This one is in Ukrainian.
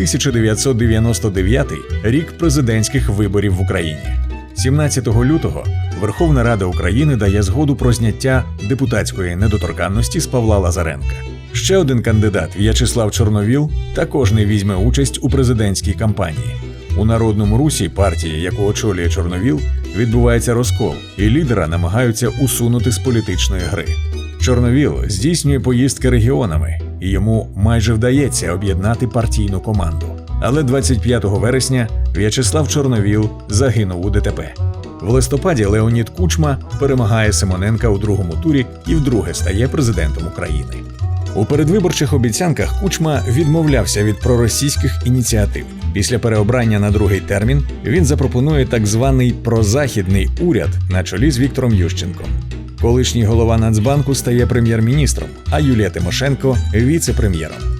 1999 рік президентських виборів в Україні. 17 лютого Верховна Рада України дає згоду про зняття депутатської недоторканності з Павла Лазаренка. Ще один кандидат В'ячеслав Чорновіл також не візьме участь у президентській кампанії. У народному русі партії, яку очолює Чорновіл, відбувається розкол, і лідера намагаються усунути з політичної гри. Чорновіл здійснює поїздки регіонами, і йому майже вдається об'єднати партійну команду. Але 25 вересня В'ячеслав Чорновіл загинув у ДТП. В листопаді Леонід Кучма перемагає Симоненка у другому турі і вдруге стає президентом України. У передвиборчих обіцянках Кучма відмовлявся від проросійських ініціатив. Після переобрання на другий термін він запропонує так званий прозахідний уряд на чолі з Віктором Ющенком. Колишній голова Нацбанку стає прем'єр-міністром, а Юлія Тимошенко віце-прем'єром.